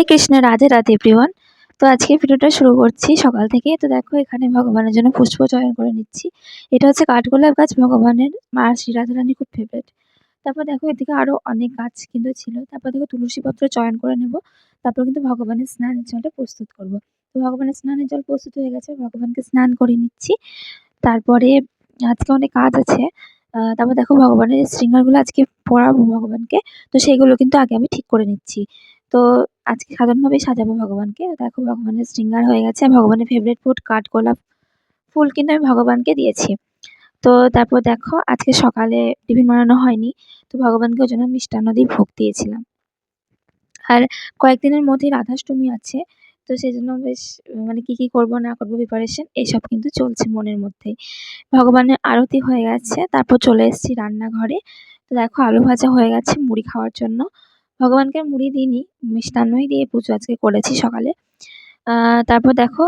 হরে Krishna, Radhe Radhe everyone তো আজকে ভিডিওটা শুরু করছি সকাল থেকে তো দেখো, এখানে ভগবানের জন্য পুষ্প চয়ন করে নিচ্ছি। এটা হচ্ছে কাঠগোলাপ গাছ, ভগবানের মা শ্রী রাধারানী খুব ফেভারিট তারপর দেখো, এদিকে আরও অনেক গাছ কিন্তু ছিল। তারপর দেখো তুলসী পত্র চয়ন করে নেব। তারপর কিন্তু ভগবানের স্নানের জলটা প্রস্তুত করব। তো ভগবানের স্নানের জল প্রস্তুত হয়ে গেছে, ভগবানকে স্নান করে নিচ্ছি। তারপরে আজকে অনেক কাজ আছে। তারপর দেখো, ভগবানের শৃঙ্গারগুলো আজকে পরাবো ভগবানকে, তো সেইগুলো কিন্তু আগে আমি ঠিক করে নিচ্ছি। তো আজকে সাধারণভাবেই সাজাবো ভগবানকে। দেখো ভগবানের শৃঙ্গার হয়ে গেছে। ভগবানের ফেভারিট ফুড কাঠগোলাপ ফুল কিন্তু আমি ভগবানকে দিয়েছি। তো তারপর দেখো, আজকে সকালে টিফিন বানানো হয়নি। তো ভগবানকে ওই জন্য মিষ্টান্ন দিয়ে ভোগ দিয়েছিলাম। আর কয়েকদিনের মধ্যেই রাধাষ্টমী আছে। তো সেই জন্য বেশ মানে কী কী করব, না করব প্রিপারেশন এইসব কিন্তু চলছে মনের মধ্যেই। ভগবানের আরতি হয়ে গেছে। তারপর চলে এসেছি রান্নাঘরে। তো দেখো, আলু ভাজা হয়ে গেছে মুড়ি খাওয়ার জন্য। ভগবানকে মুড়ি দিইনি, মিষ্টান্নই দিয়ে পুজো আজকে করেছি সকালে। তারপর দেখো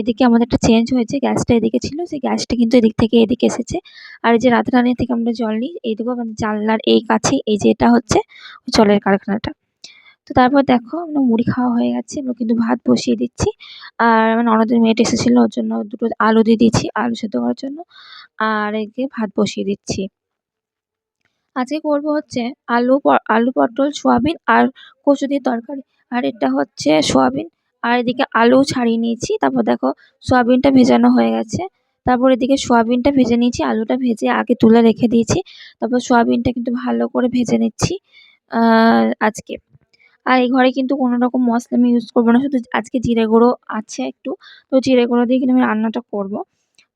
এদিকে আমাদের একটা চেঞ্জ হয়েছে, গ্যাসটা এদিকে ছিল, সেই গ্যাসটা কিন্তু এদিক থেকে এদিকে এসেছে। আর এই যে রাধারানী থেকে আমরা জল নিই এইদিকে আমাদের জানলার এই কাছেই, এই যে এটা হচ্ছে জলের কারখানাটা। তো তারপর দেখো, আমরা মুড়ি খাওয়া হয়ে গেছে, আমরা কিন্তু ভাত বসিয়ে দিচ্ছি। আর আমার ননদের মেয়েটা এসেছিল, ওর জন্য দুটো আলু দিয়ে দিয়েছি, আলু সেদ্ধ করার জন্য। আর এদিকে ভাত বসিয়ে দিচ্ছি। আজকে করব হচ্ছে আলু আলু পটল, সোয়াবিন আর কচু দিয়ে তরকারি। আর এটা হচ্ছে সোয়াবিন। আর এদিকে আলু ছাড়িয়ে নিয়েছি। তারপর দেখো সোয়াবিনটা ভেজানো হয়ে গেছে। তারপর এদিকে সোয়াবিনটা ভেজে নিয়েছি। আলুটা ভেজে আগে তুলে রেখে দিয়েছি। তারপর সোয়াবিনটা কিন্তু ভালো করে ভেজে নিচ্ছি আজকে। আর এই ঘরে কিন্তু কোনো রকম মশলা আমি ইউজ করব না। শুধু আজকে জিরে গুঁড়ো আছে একটু। তো জিরে গুঁড়ো দিয়ে কিন্তু আমি রান্নাটা করব।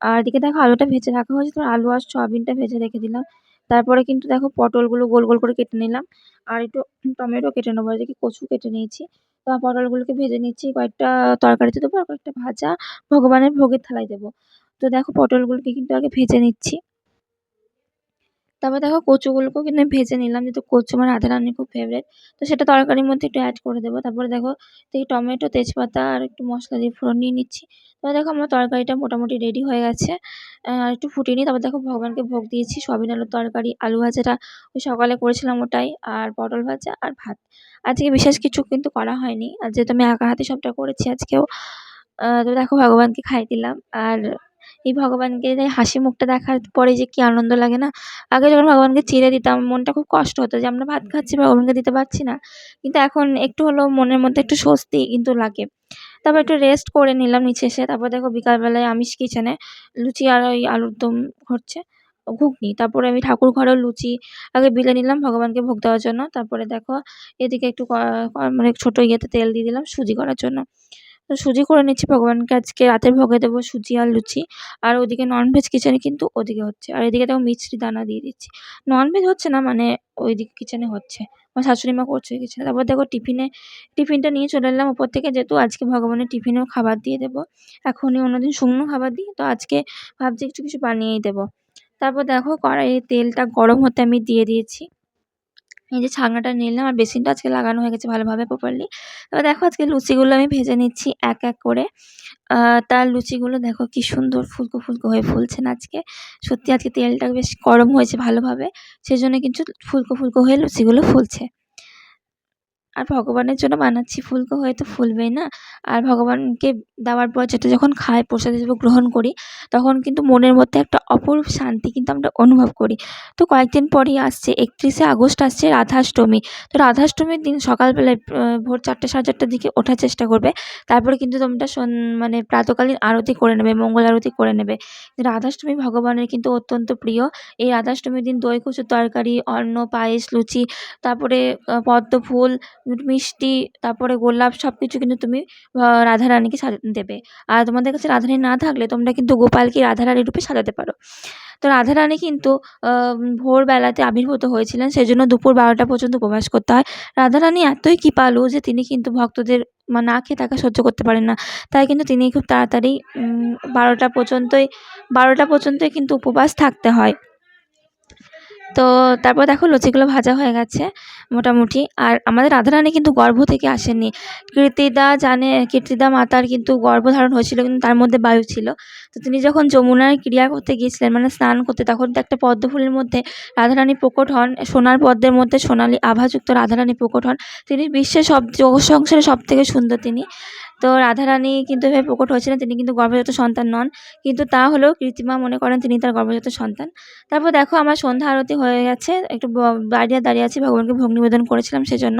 আর এদিকে দেখো আলুটা ভেজে রাখা হয়েছে। তো আলু আর সয়াবিনটা ভেজে রেখে দিলাম। তারপরে কিন্তু দেখো পটলগুলো গোল গোল করে কেটে নিলাম। আর একটু টমেটো কেটে নেব, এদিকে কচু কেটে নিয়েছি। তো পটলগুলোকে ভেজে নিচ্ছি, কয়েকটা তরকারিতে দেবো আর কয়েকটা ভাজা, ভগবানের ভোগের থালায় দেবো। তো দেখো পটলগুলোকে কিন্তু আগে ভেজে নিচ্ছি। তারপর দেখো কচুগুলোকেও কিন্তু ভেজে নিলাম, যেহেতু কচু আমার আধা রান্নি খুব ফেভারিট তো সেটা তরকারির মধ্যে একটু অ্যাড করে দেবো। তারপরে দেখো এই টমেটো, তেজপাতা আর একটু মশলা দিয়ে ফোড়ন নিয়ে নিচ্ছি। তারপর দেখো আমার তরকারিটা মোটামুটি রেডি হয়ে গেছে। আর একটু ফুটিয়ে নিই। তারপর দেখো ভগবানকে ভোগ দিয়েছি সয়াবিন আলুর তরকারি, আলু ভাজাটা ওই সকালে করেছিলাম ওটাই, আর পটল ভাজা আর ভাত। আজকে বিশেষ কিছু কিন্তু করা হয়নি। আর যেহেতু আমি একা হাতে সবটা করেছি আজকেও তো দেখো ভগবানকে খাইয়ে দিলাম। আর এই ভগবানকে হাসি মুখটা দেখার পরে যে কি আনন্দ লাগে না? আগে যখন ভগবানকে চিড়ে দিতাম, মনটা খুব কষ্ট হতো যে আমরা ভাত খাচ্ছি, ভগবানকে দিতে পারছি না। কিন্তু এখন একটু হলেও মনের মধ্যে একটু স্বস্তি কিন্তু লাগে। তারপর একটু রেস্ট করে নিলাম নিচে এসে। তারপর দেখো বিকালবেলায় আমিষ কিচেনে লুচি আর ওই আলুর দম হচ্ছে, ঘুগনি। তারপরে আমি ঠাকুর ঘরেও লুচি আগে বিলে নিলাম ভগবানকে ভোগ দেওয়ার জন্য। তারপরে দেখো এদিকে একটু মানে ছোটো ইয়েতে তেল দিয়ে দিলাম সুজি করার জন্য। তো সুজি করে নিচ্ছি ভগবানকে। আজকে রাতের ভোগে দেবো সুজি আর লুচি। আর ওদিকে ননভেজ কিচেনে কিন্তু ওদিকে হচ্ছে। আর এদিকে দেখো মিছরি দানা দিয়ে দিচ্ছি। ননভেজ হচ্ছে না মানে ওইদিকে কিচেনে হচ্ছে। আমার শাশুড়ি মা করছে কিচেনে তারপর দেখো টিফিনে, টিফিনটা নিয়ে চলে এলাম ওপর থেকে। যেহেতু আজকে ভগবানের টিফিনেও খাবার দিয়ে দেবো। এখনই অন্যদিন শুকনো খাবার দিই। তো আজকে ভাবছি একটু কিছু বানিয়েই দেবো। তারপর দেখো কড়াইয়ে তেলটা গরম হতে আমি দিয়ে দিয়েছি। এই যে ছাকনাটা নিলাম আর বেসিনটা আজকে লাগানো হয়ে গেছে ভালোভাবে প্রপারলি এবার দেখো আজকে লুচিগুলো আমি ভেজে নিচ্ছি এক এক করে। তার লুচিগুলো দেখো কি সুন্দর ফুলকো ফুলকো হয়ে ফুলছে না আজকে। সত্যি আজকে তেলটা বেশ গরম হয়েছে ভালোভাবে। সেই জন্য কিন্তু ফুলকো ফুলকো হয়ে লুচিগুলো ফুলছে। আর ভগবানের জন্য বানাচ্ছি ফুলকো হয়ে তো ফুলবেই না। আর ভগবানকে দেওয়ার পর যেটা যখন খাই, প্রসাদ হিসেবে গ্রহণ করি, তখন কিন্তু মনের মধ্যে একটা অপরূপ শান্তি কিন্তু আমরা অনুভব করি। তো কয়েকদিন পরেই আসছে, একত্রিশে আগস্ট আসছে রাধাষ্টমী। তো রাধাষ্টমীর দিন সকালবেলায় ভোর চারটে, সাড়ে চারটার দিকে ওঠার চেষ্টা করবে। তারপরে কিন্তু তোমরা মানে প্রাতকালীন আরতি করে নেবে, মঙ্গল আরতি করে নেবে। রাধাষ্টমী ভগবানের কিন্তু অত্যন্ত প্রিয়। এই রাধাষ্টমীর দিন দই, কচুর তরকারি, অন্ন, পায়েস, লুচি, তারপরে পদ্ম ফুল মিষ্টি, তারপরে গোলাপ সব কিছু কিন্তু তুমি রাধারানীকে সাজা, দেবে। আর তোমাদের কাছে রাধারানী না থাকলে তোমরা কিন্তু গোপালকে রাধারানী রূপে সাজাতে পারো। তো রাধারানী কিন্তু ভোরবেলাতে আবির্ভূত হয়েছিলেন সেই জন্য দুপুর বারোটা পর্যন্ত উপবাস করতে হয়। রাধারানী এতই কৃপালু যে তিনি কিন্তু ভক্তদের না খেয়ে তাকে সহ্য করতে পারেন না। তাই কিন্তু তিনি খুব তাড়াতাড়ি বারোটা পর্যন্তই বারোটা পর্যন্তই কিন্তু উপবাস থাকতে হয়। তো তারপর দেখো লুচিগুলো ভাজা হয়ে গেছে মোটামুটি। আর আমাদের রাধারানী কিন্তু গর্ভ থেকে আসেননি। কীর্তিদা জানে, কীর্তিদা মাতার কিন্তু গর্ভধারণ হয়েছিল, কিন্তু তার মধ্যে বায়ু ছিল। তো তিনি যখন যমুনায় ক্রিয়া করতে গিয়েছিলেন মানে স্নান করতে, তখন তো একটা পদ্ম ফুলের মধ্যে রাধারানী প্রকট হন। সোনার পদ্মের মধ্যে সোনালি আভাযুক্ত রাধারানী প্রকট হন। তিনি বিশ্বের সব সংসারে সব থেকে সুন্দর তিনি। তো রাধারানী কিন্তু এভাবে প্রকট হয়েছিলেন, তিনি কিন্তু গর্ভজাত সন্তান নন। কিন্তু তা হলেও কৃত্রিমা মনে করেন তিনি তার গর্ভজাত সন্তান। তারপর দেখো আমার সন্ধ্যা আরতি হয়ে গেছে, একটু দাঁড়িয়ে দাঁড়িয়ে আছি, ভগবানকে ভোগ নিবেদন করেছিলাম সেজন্য।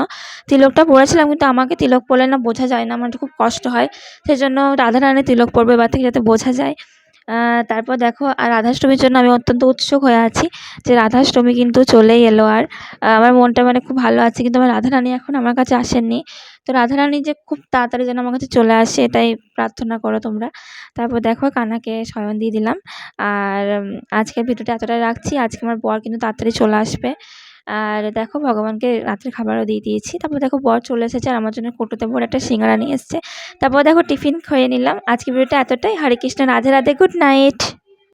তিলকটা পড়েছিলাম কিন্তু আমাকে তিলক পড়লে না বোঝা যায় না, আমার খুব কষ্ট হয়। সেজন্য রাধারানী তিলক পড়বে এবার থেকে যাতে বোঝা যায়। তারপর দেখো, আর রাধাষ্টমীর জন্য আমি অত্যন্ত উৎসুক হয়ে আছি যে রাধাষ্টমী কিন্তু চলেই এলো আর আমার মনটা মানে খুব ভালো আছে, কিন্তু আমার রাধারানী এখন আমার কাছে আসেননি। তো রাধারানী যে খুব তাড়াতাড়ি যেন আমার কাছে চলে আসে, এটাই প্রার্থনা করো তোমরা। তারপর দেখো, কানাকে শয়ন দিয়ে দিলাম। আর আজকের ভিডিওটা এতটাই রাখছি, আজকে আমার বর কিন্তু তাড়াতাড়ি চলে আসবে। আর দেখো ভগবানকে রাত্রে খাবারও দিয়ে দিয়েছি। তারপর দেখো বর চলে এসেছে আর আমার জন্য কোটোতে ভরে একটা সিঙ্গারা নিয়ে এসছে। তারপর দেখো টিফিন খেয়ে নিলাম। আজকে ভিডিওটা এতটাই। Hare Krishna, Radhe Radhe good night